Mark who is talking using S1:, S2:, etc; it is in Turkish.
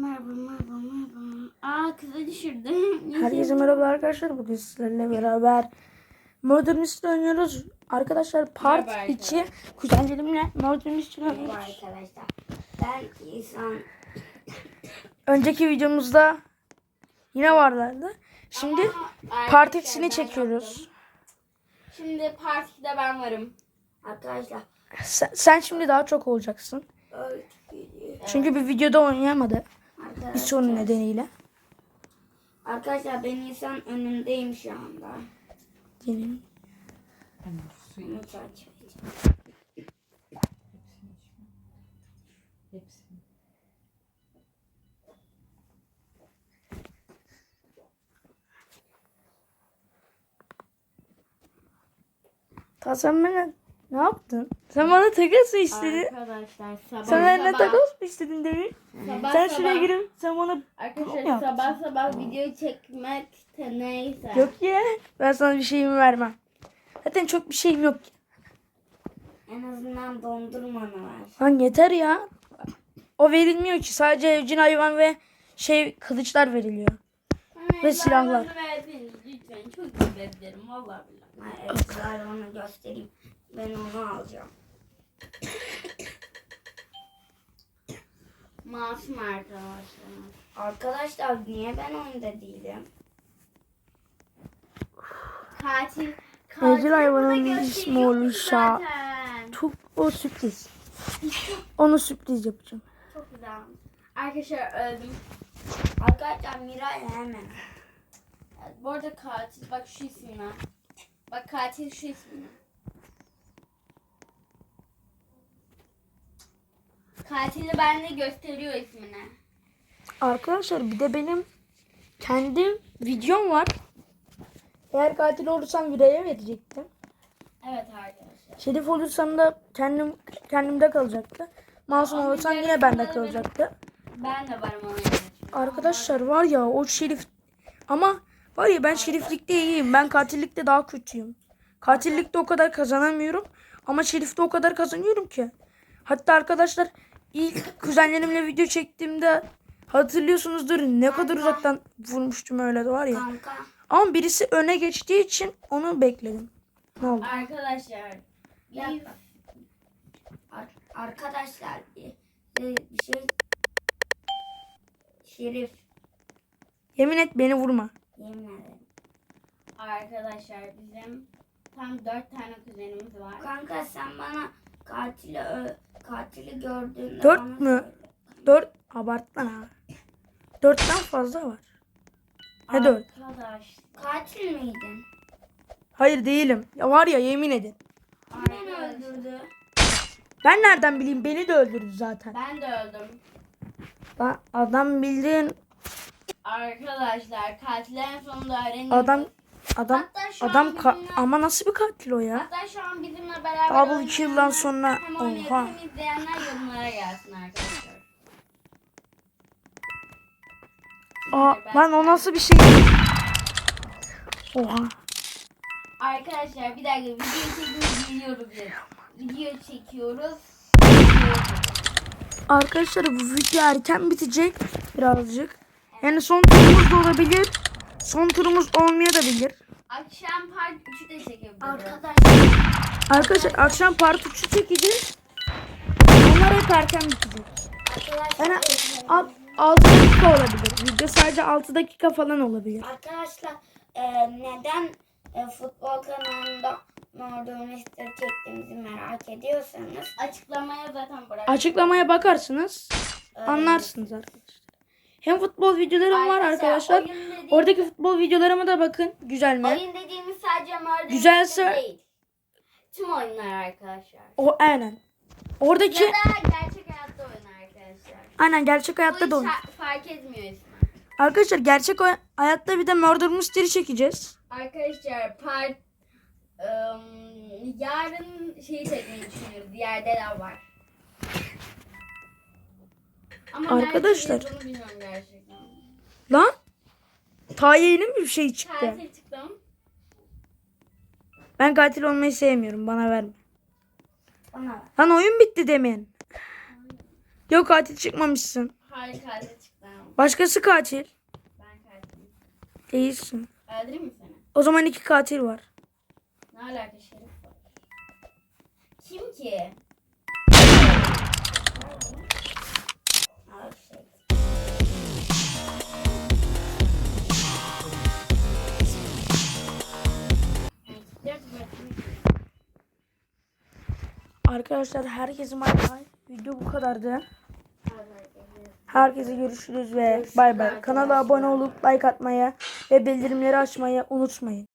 S1: Merhaba merhaba merhaba. Aa kıza düşürdüm.
S2: Herkese merhaba arkadaşlar. Bugün sizlerle beraber Murder Mystery oynuyoruz. Arkadaşlar part
S1: Merhaba
S2: 2 kuzenlerimle Murder Mystery oynuyoruz.
S1: arkadaşlar. Ben İhsan.
S2: Önceki videomuzda yine varlardı. Şimdi
S1: Ama
S2: part
S1: arkadaşlar,
S2: 2'sini
S1: ben
S2: çekiyoruz.
S1: Şimdi part 2'de ben varım. Arkadaşlar.
S2: Sen, sen şimdi daha çok olacaksın.
S1: Evet.
S2: Çünkü bir videoda oynayamadı. Bir sorun nedeniyle.
S1: arkadaşlar ben İhsan önündeyim şu anda. Edeceğim.
S3: Hepsini.
S2: Ta sen bana ne yaptın? Sen bana takas mı istedin?
S1: Arkadaşlar sabah
S2: Sen
S1: sabah,
S2: takas mı istedin demin?
S1: sabah,
S2: Sen
S1: sabah,
S2: şuraya girip sen bana
S1: Arkadaşlar sabah sabah video çekmek de neyse.
S2: Yok ya. Ben sana bir şeyimi vermem. Zaten çok bir şeyim yok.
S1: En azından dondurmanı ver.
S2: Lan yeter ya. O verilmiyor ki. Sadece evcil hayvan ve şey kılıçlar veriliyor. Ve silahlar.
S1: Verdiniz lütfen. Çok teşekkür ederim. Vallahi billahi. Evet, onu göstereyim. Ben onu alacağım. Masum arkadaşlar. Arkadaşlar niye ben oyunda değilim? Katil.
S2: Evcil hayvanın ismi
S1: zaten?
S2: Çok o sürpriz. Onu sürpriz yapacağım.
S1: Çok güzel. Arkadaşlar öldüm. Arkadaşlar Miray hemen. Evet, bu arada katil bak şu isimle. Bak katil şu isimle. Katili bende gösteriyor ismini.
S2: Arkadaşlar bir de benim kendi videom var. Eğer katil olursam Viray'a verecektim.
S1: Evet arkadaşlar.
S2: Şerif olursam da kendim kendimde kalacaktı. Masum
S1: Ama
S2: olursam yine bende kalacaktı.
S1: Ben de varım onun için.
S2: Arkadaşlar var ya o şerif ama var ya ben şeriflikte iyiyim. Ben katillikte daha kötüyüm. Katillikte o kadar kazanamıyorum ama şerifte o kadar kazanıyorum ki. Hatta arkadaşlar ilk kuzenlerimle video çektiğimde hatırlıyorsunuzdur ne kadar uzaktan vurmuştum öyle de var ya.
S1: Kanka.
S2: Ama birisi öne geçtiği için onu bekledim. Ne oldu?
S1: Arkadaşlar. Arkadaşlar bir, bir şey Şerif
S2: Yemin et beni vurma.
S1: yemin ederim. Arkadaşlar bizim tam dört tane kuzenimiz var. Kanka sen bana katili ö- katili gördüğünde
S2: Dört
S1: bana
S2: mü?
S1: söyle.
S2: Dört abartma. Dörtten fazla var. Ne dört?
S1: Arkadaş. Katil miydin?
S2: Hayır değilim. Ya var ya yemin edin.
S1: Beni öldürdü.
S2: Ben nereden bileyim beni de öldürdü zaten.
S1: Ben de öldüm.
S2: Lan adam bildiğin
S1: Arkadaşlar katillerin sonunda öğreniyoruz.
S2: adam adam
S1: Hatta şu
S2: adam ka-
S1: bizimle-
S2: ama nasıl bir katil o ya?
S1: Hatta şu an bizimle beraber
S2: Double kill yıldan
S1: oynayanlar,
S2: sonra
S1: hem
S2: oha.
S1: hem izleyenler yorumlara gelsin arkadaşlar.
S2: Aa,
S1: Ben-
S2: lan o nasıl bir şey? Oha.
S1: Arkadaşlar bir dakika video çekiyoruz geliyoruz. Video çekiyoruz.
S2: Arkadaşlar bu video erken bitecek birazcık. Yani son turumuz da olabilir. Son turumuz olmayabilir.
S1: Akşam part 3'ü de çekebiliriz. Arkadaşlar.
S2: Arkadaşlar akşam part 3'ü çekeceğiz. Onlar hep erken bitecek. Yani alt, 6 dakika olabilir. Video sadece 6 dakika falan olabilir.
S1: Arkadaşlar e, neden e, futbol kanalında Murder Mystery çektiğimizi merak ediyorsanız açıklamaya zaten bırak.
S2: Açıklamaya bakarsınız. Anlarsınız arkadaşlar. Hem futbol videolarım var arkadaşlar. Oradaki futbol videolarıma da bakın. Güzel mi?
S1: Oyun dediğimiz sadece Murder
S2: Güzelse-
S1: değil. Tüm oyunlar arkadaşlar.
S2: O aynen. Oradaki
S1: Ya da gerçek hayatta oyun arkadaşlar.
S2: aynen gerçek
S1: Bu
S2: hayatta
S1: hiç
S2: da oyun.
S1: ha- fark etmiyor ismi.
S2: Arkadaşlar gerçek oy- hayatta bir de Murder Mystery çekeceğiz.
S1: Arkadaşlar part ım, yarın şeyi çekmeyi düşünüyoruz. Diğer deler var. Ama
S2: Arkadaşlar.
S1: nerede bunu bilmiyorum gerçekten.
S2: Lan ta yeni mi bir şey çıktı?
S1: Katil çıktım.
S2: Ben katil olmayı sevmiyorum. Bana verme.
S1: Bana ver.
S2: Lan oyun bitti demin. Yok katil çıkmamışsın.
S1: Hayır katil çıktım.
S2: Başkası katil.
S1: Ben katilim.
S2: Değilsin.
S1: Öldüreyim mi seni?
S2: O zaman iki katil var.
S1: Ne alaka Şerif var? Kim ki?
S2: Arkadaşlar herkese bay bay. Video bu kadardı. Herkese görüşürüz ve bay bay. Kanala abone olup like atmayı ve bildirimleri açmayı unutmayın.